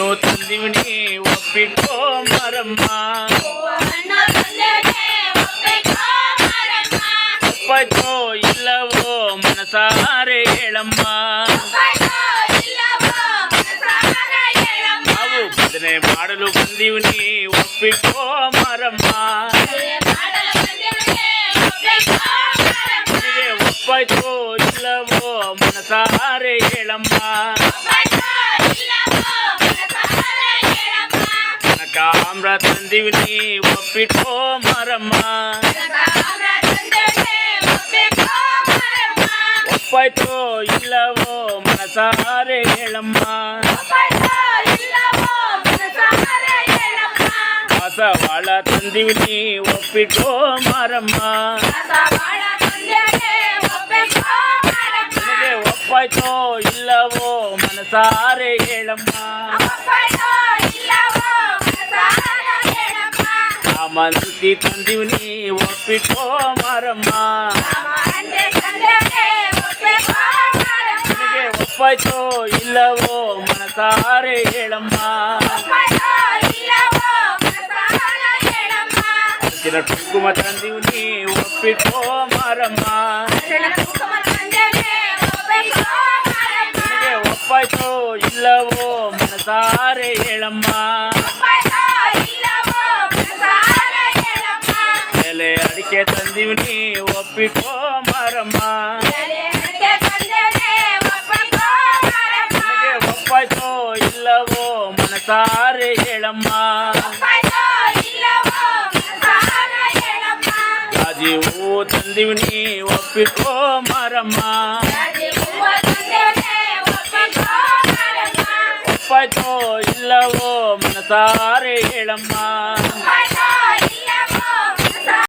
అన్నో తందివిని ఒప్పికో మరమ్మ. ఉప్పతో ఇల్లవో మనసారే ఏళమ్మ అవు బదనే మాడలు బందివిని ఒప్పికో మరమ్మ. ఒప్పతో ఇల్లవో మనసారే ఏళమ్మ ಹೇಳಮ್ಮ ಕನಕಾಮ್ರ ತಂದಿವಿನಿ ಒಪ್ಪಿಕೋ ಮರಮ್ಮ ಒಪ್ಪಾಯ್ತೋ ಇಲ್ಲವೋ ಮನಸಾರೆ ಹೇಳಮ್ಮ ವಾಸವಾಳ ತಂದಿವಿನಿ ಒಪ್ಪಿಕೋ ಮಾರಮ್ಮ ನಿನಗೆ ಒಪ್ಪಾಯ್ತೋ ಇಲ್ಲವೋ ಮನಸಾರೆ ಹೇಳಮ್ಮ ಸಾಮಂತಿ ತಂದಿವಿನಿ ಒಪ್ಪಿಕೋ ಮಾರಮ್ಮ ನಿನಗೆ ಒಪ್ಪಾಯ್ತೋ ಇಲ್ಲವೋ ಮನಸಾರೆ ಹೇಳಮ್ಮ ಅರ್ಜಿನ ಕುಂಕುಮ ತಂದಿವಿನಿ ಒಪ್ಪಿಕೋ ಮಾರಮ್ಮ ನಿನಗೆ ಒಪ್ಪಾಯ್ತೋ ಇಲ್ಲವೋ ಮನಸಾರೆ ಹೇಳಮ್ಮ ಎಲೆ ಅಡಿಕೆ ತಂದಿವಿನಿ ಒಪ್ಪಿಕೋ ಮಾರಮ್ಮ ನಿನಗೆ ಒಪ್ಪಾಯ್ತೋ ಇಲ್ಲವೋ ಮನಸಾರೆ ಹೇಳಮ್ಮ ರಾಜಿ ಹೂ ತಂದಿವಿನಿ ಒಪ್ಪಿಕೋ ಮಾರಮ್ಮ ಒಪ್ಪಾಯ್ತೋ ಇಲ್ಲವೋ ಮನಸಾರೆ ಹೇಳಮ್ಮ